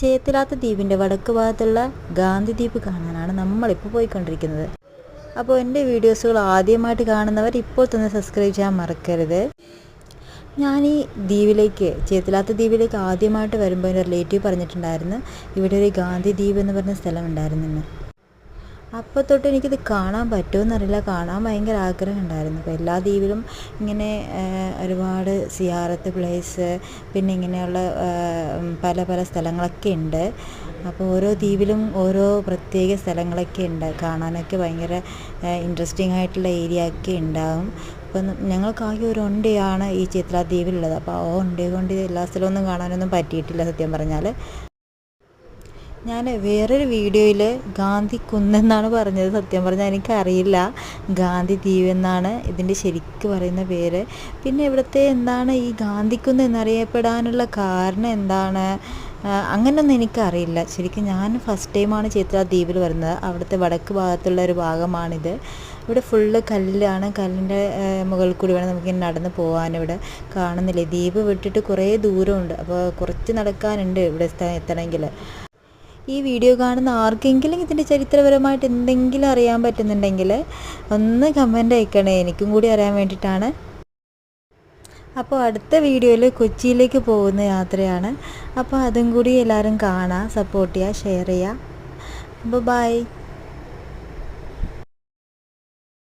ചേത്തിലാത്ത ദ്വീപിന്റെ വടക്ക് ഭാഗത്തുള്ള ഗാന്ധി ദ്വീപ് കാണാനാണ് നമ്മളിപ്പോൾ പോയിക്കൊണ്ടിരിക്കുന്നത്. അപ്പോൾ എന്റെ വീഡിയോസുകൾ ആദ്യമായിട്ട് കാണുന്നവർ ഇപ്പോൾ തന്നെ സബ്സ്ക്രൈബ് ചെയ്യാൻ മറക്കരുത്. ഞാൻ ഈ ദ്വീപിലേക്ക് ചേത്തിലാത്ത ദ്വീപിലേക്ക് ആദ്യമായിട്ട് വരുമ്പോൾ എന്റെ റിലേറ്റീവ് പറഞ്ഞിട്ടുണ്ടായിരുന്നു ഇവിടെ ഒരു ഗാന്ധി ദ്വീപ് എന്ന് പറഞ്ഞ സ്ഥലം ഉണ്ടായിരുന്നെന്ന് അപ്പോൾ തൊട്ട് എനിക്കിത് കാണാൻ പറ്റുമെന്നറിയില്ല. കാണാൻ ഭയങ്കര ആഗ്രഹം ഉണ്ടായിരുന്നു അപ്പോൾ എല്ലാ ദ്വീപിലും ഇങ്ങനെ ഒരുപാട് സിയാറത്ത് പ്ലേസ് പിന്നെ ഇങ്ങനെയുള്ള പല പല സ്ഥലങ്ങളൊക്കെ ഉണ്ട്. അപ്പോൾ ഓരോ ദ്വീപിലും ഓരോ പ്രത്യേക സ്ഥലങ്ങളൊക്കെ ഉണ്ട്. കാണാനൊക്കെ ഭയങ്കര ഇൻട്രസ്റ്റിംഗ് ആയിട്ടുള്ള ഏരിയ ഒക്കെ ഉണ്ടാകും അപ്പം ഞങ്ങൾക്കാകെ ഒരു ഒണ്ടയാണ് ഈ ചിത്ര ദ്വീപിലുള്ളത്. അപ്പോൾ ആ ഒണ്ടയെ കൊണ്ട് എല്ലാ സ്ഥലമൊന്നും കാണാനൊന്നും പറ്റിയിട്ടില്ല സത്യം പറഞ്ഞാൽ ഞാൻ വേറൊരു വീഡിയോയിൽ ഗാന്ധി കുന്നെന്നാണ് പറഞ്ഞത്. സത്യം പറഞ്ഞാൽ എനിക്കറിയില്ല. ഗാന്ധി ദ്വീപ് എന്നാണ് ഇതിന്റെ ശരിക്ക് പറയുന്ന പേര്. പിന്നെ ഇവിടുത്തെ എന്താണ് ഈ ഗാന്ധിക്കുന്ന് എന്നറിയപ്പെടാനുള്ള കാരണം എന്താണ്? അങ്ങനെയൊന്നും എനിക്കറിയില്ല. ശരിക്കും ഞാൻ ഫസ്റ്റ് ടൈമാണ് ചിത്ര ദ്വീപിൽ വരുന്നത്. അവിടുത്തെ വടക്ക് ഭാഗത്തുള്ള ഒരു ഭാഗമാണിത്. ഇവിടെ ഫുള്ള് കല്ലാണ് കല്ലിന്റെ മുകളിൽ കൂടി വേണം നമുക്ക് നടന്ന് പോകാൻ ഇവിടെ. കാണുന്നില്ലേ? ദ്വീപ് വിട്ടിട്ട് കുറേ ദൂരമുണ്ട്. അപ്പോൾ കുറച്ച് നടക്കാനുണ്ട് ഇവിടെ എത്തണമെങ്കിൽ ഈ വീഡിയോ കാണുന്ന ആർക്കെങ്കിലും ഇതിന്റെ ചരിത്രപരമായിട്ട് എന്തെങ്കിലും അറിയാൻ പറ്റുന്നുണ്ടെങ്കിൽ ഒന്ന് കമന്റ് അയക്കണേ. എനിക്കും കൂടി അറിയാൻ വേണ്ടിയിട്ടാണ്. അപ്പോൾ അടുത്ത വീഡിയോയിൽ കൊച്ചിയിലേക്ക് പോകുന്ന യാത്രയാണ്. അപ്പോൾ അതും കൂടി എല്ലാവരും കാണാം സപ്പോർട്ട് ചെയ്യുക ഷെയർ ചെയ്യുക. അപ്പോൾ ബൈ